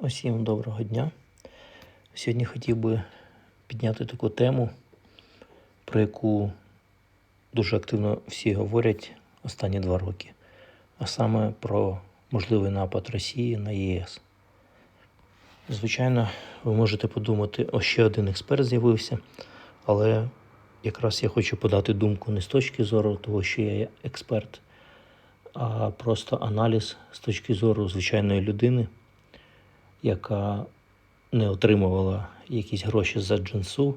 Усім доброго дня. Сьогодні хотів би підняти таку тему, про яку дуже активно всі говорять останні два роки, а саме про можливий напад Росії на ЄС. Звичайно, ви можете подумати, о ще один експерт з'явився, але якраз я хочу подати думку не з точки зору того, що я є експерт, а просто аналіз з точки зору звичайної людини яка не отримувала якісь гроші за джинсу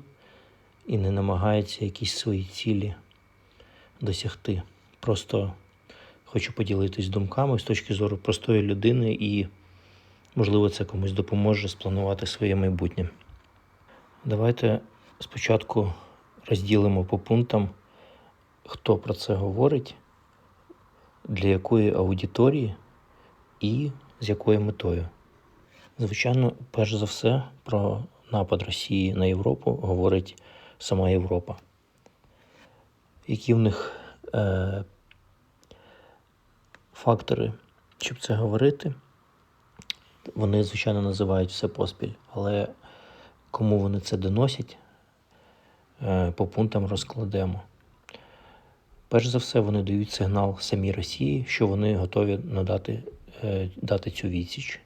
і не намагається якісь свої цілі досягти. Просто хочу поділитись думками з точки зору простої людини, і, можливо, це комусь допоможе спланувати своє майбутнє. Давайте спочатку розділимо по пунктам, хто про це говорить, для якої аудиторії і з якою метою. Звичайно, перш за все, про напад Росії на Європу говорить сама Європа. Які в них е, фактори, щоб це говорити? Вони, звичайно, називають все поспіль, але кому вони це доносять, е, по пунктам розкладемо. Перш за все, вони дають сигнал самій Росії, що вони готові надати е, дати цю відсіч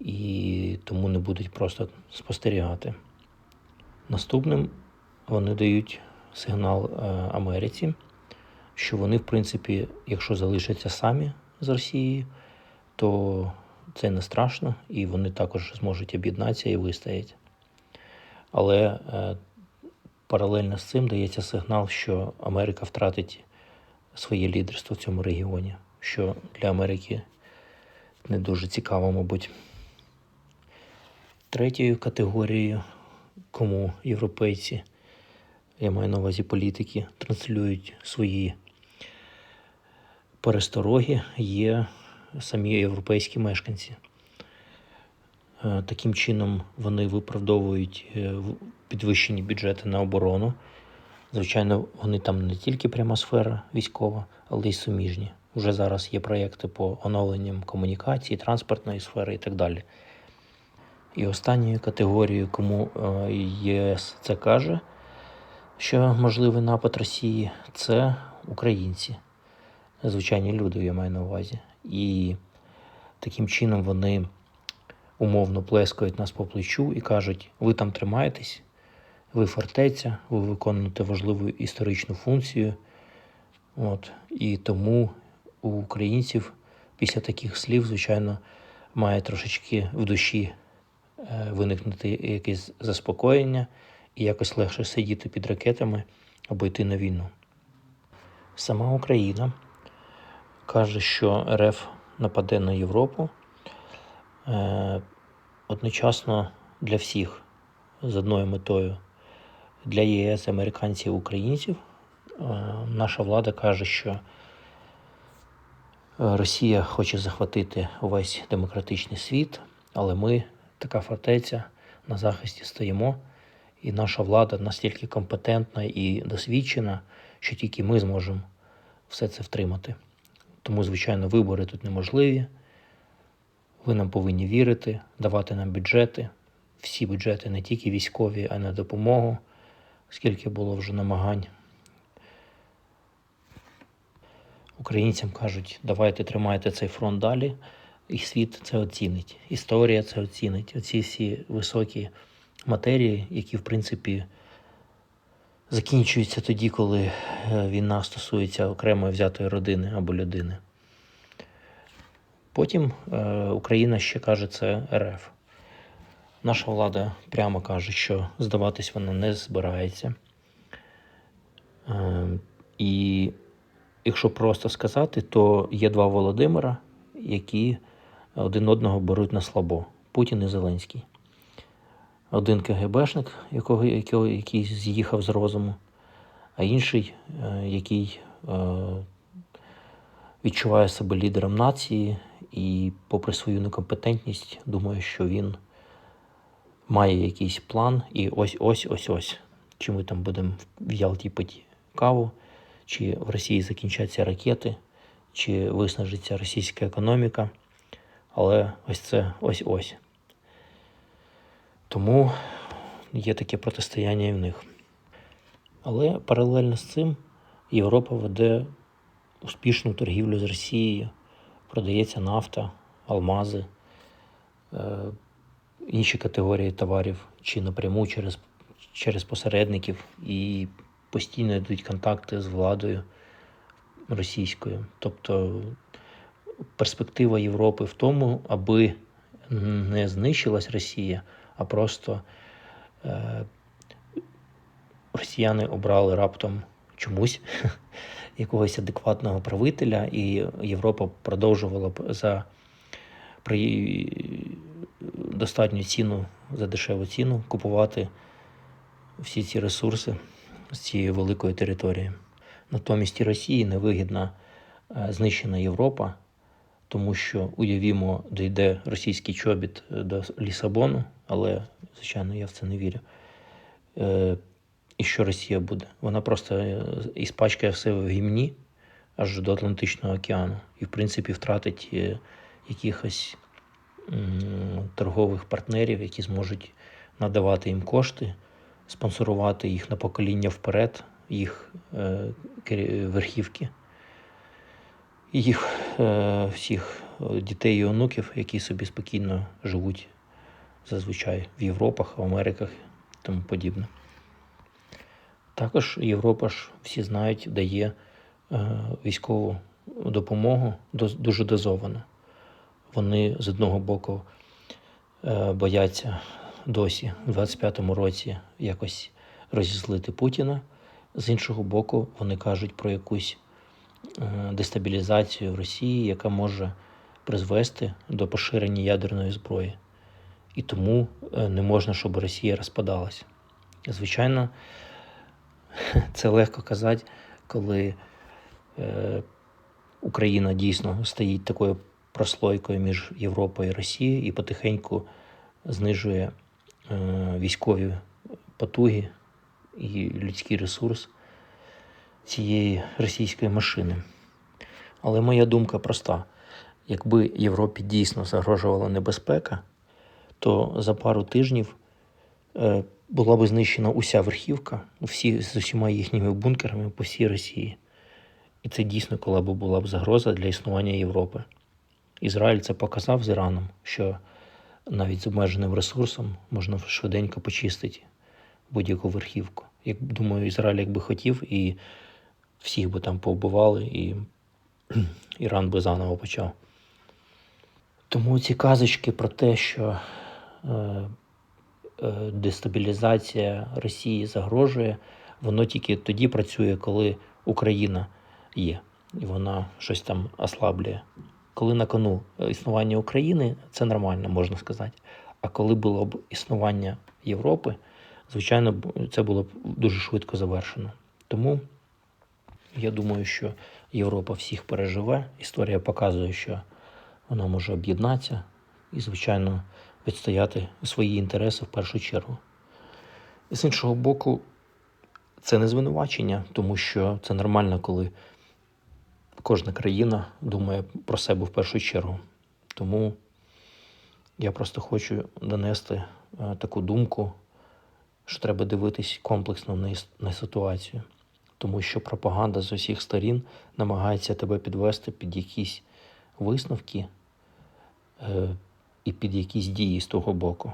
і тому не будуть просто спостерігати. Наступним вони дають сигнал е, Америці, що вони, в принципі, якщо залишаться самі з Росією, то це не страшно, і вони також зможуть об'єднатися і вистоять. Але е, паралельно з цим дається сигнал, що Америка втратить своє лідерство в цьому регіоні, що для Америки не дуже цікаво, мабуть. Третьою категорією, кому європейці, я маю на увазі політики, транслюють свої перестороги, є самі європейські мешканці. Е, Таким чином вони виправдовують е, підвищені бюджети на оборону. Звичайно, вони там не тільки пряма сфера військова, але й суміжні. Вже зараз є проєкти по оновленням комунікації, транспортної сфери і так далі. І останньою категорією, кому е, ЄС це каже, що можливий напад Росії, це українці, звичайні люди, я маю на увазі. І таким чином вони умовно плескають нас по плечу і кажуть: ви там тримаєтесь, ви фортеця, ви виконуєте важливу історичну функцію. От. І тому у українців після таких слів, звичайно, має трошечки в душі виникнути якесь заспокоєння і якось легше сидіти під ракетами або йти на війну. Сама Україна каже, що РФ нападе на Європу е, одночасно для всіх з одною метою для ЄС, американців, українців. Е, Наша влада каже, що е, Росія хоче захватити увесь демократичний світ, але ми, така фортеця, на захисті стоїмо, і наша влада настільки компетентна і досвідчена, що тільки ми зможемо все це втримати. Тому, звичайно, вибори тут неможливі. Ви нам повинні вірити, давати нам бюджети, всі бюджети, не тільки військові, а й на допомогу, скільки було вже намагань. Українцям кажуть, давайте тримайте цей фронт далі, і світ це оцінить. Історія це оцінить. Оці всі високі матерії, які, в принципі, закінчуються тоді, коли е, війна стосується окремої взятої родини або людини. Потім е, Україна ще каже це РФ. Наша влада прямо каже, що здаватись вона не збирається. Е, і якщо просто сказати, то є два Володимира, які один одного беруть на слабо Путін і Зеленський. Один КГБшник, якого, якого, який з'їхав з розуму, а інший, е, який е, відчуває себе лідером нації і, попри свою некомпетентність, думає, що він має якийсь план, і ось ось ось ось. Чи ми там будемо в Ялті пити каву, чи в Росії закінчаться ракети, чи виснажиться російська економіка. Але ось це ось-ось. Тому є таке протистояння і в них. Але паралельно з цим Європа веде успішну торгівлю з Росією, продається нафта, алмази, е, інші категорії товарів, чи напряму через, через посередників, і постійно йдуть контакти з владою російською. Тобто перспектива Європи в тому, аби не знищилась Росія, а просто е, росіяни обрали раптом чомусь якогось адекватного правителя, і Європа продовжувала б за при достатню ціну, за дешеву ціну купувати всі ці ресурси з цієї великої території. Натомість і Росії невигідна е, знищена Європа, тому що уявімо, дійде російський чобіт е, до Лісабону, але, звичайно, я в це не вірю. Е, І що Росія буде? Вона просто е, іспачкає все в гімні аж до Атлантичного океану і, в принципі, втратить якихось торгових партнерів, які зможуть надавати їм кошти, спонсорувати їх на покоління вперед, їх верхівки, їх всіх е, дітей і онуків, які собі спокійно живуть зазвичай в Європах, в Америках і тому подібне. Також Європа ж всі знають, дає е, військову допомогу дуже дозовано. Вони з одного боку е, бояться досі в 25-му році якось розізлити Путіна. З іншого боку, вони кажуть про якусь е, дестабілізацію в Росії, яка може призвести до поширення ядерної зброї. І тому е, не можна, щоб Росія розпадалась. Звичайно, це легко казати, коли е, Україна дійсно стоїть такою прослойкою між Європою і Росією і потихеньку знижує е, військові потуги і людський ресурс цієї російської машини. Але моя думка проста: якби Європі дійсно загрожувала небезпека, то за пару тижнів е, була б знищена уся верхівка, всі з усіма їхніми бункерами по всій Росії. І це дійсно коли б була б загроза для існування Європи. Ізраїль це показав з Іраном, що навіть з обмеженим ресурсом можна швиденько почистити будь-яку верхівку. Як думаю, Ізраїль якби хотів, і всіх би там повбивали, і Іран би заново почав. Тому ці казочки про те, що е, е, дестабілізація Росії загрожує, воно тільки тоді працює, коли Україна є, і вона щось там ослаблює. Коли на кону існування України, це нормально, можна сказати. А коли було б існування Європи, звичайно, це було б дуже швидко завершено. Тому я думаю, що Європа всіх переживе. Історія показує, що вона може об'єднатися і, звичайно, відстояти свої інтереси в першу чергу. І з іншого боку, це не звинувачення, тому що це нормально, коли кожна країна думає про себе в першу чергу. Тому я просто хочу донести е, таку думку, що треба дивитись комплексно на ситуацію. Тому що пропаганда з усіх сторін намагається тебе підвести під якісь висновки е, і під якісь дії з того боку.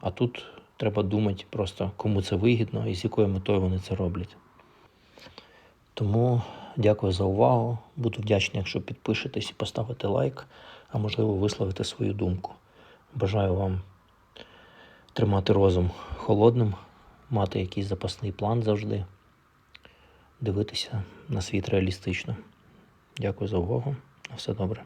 А тут треба думати просто, кому це вигідно і з якою метою вони це роблять. Тому дякую за увагу. Буду вдячний, якщо підпишетесь і поставите лайк, а можливо висловите свою думку. Бажаю вам тримати розум холодним, мати якийсь запасний план завжди, дивитися на світ реалістично. Дякую за увагу. На все добре.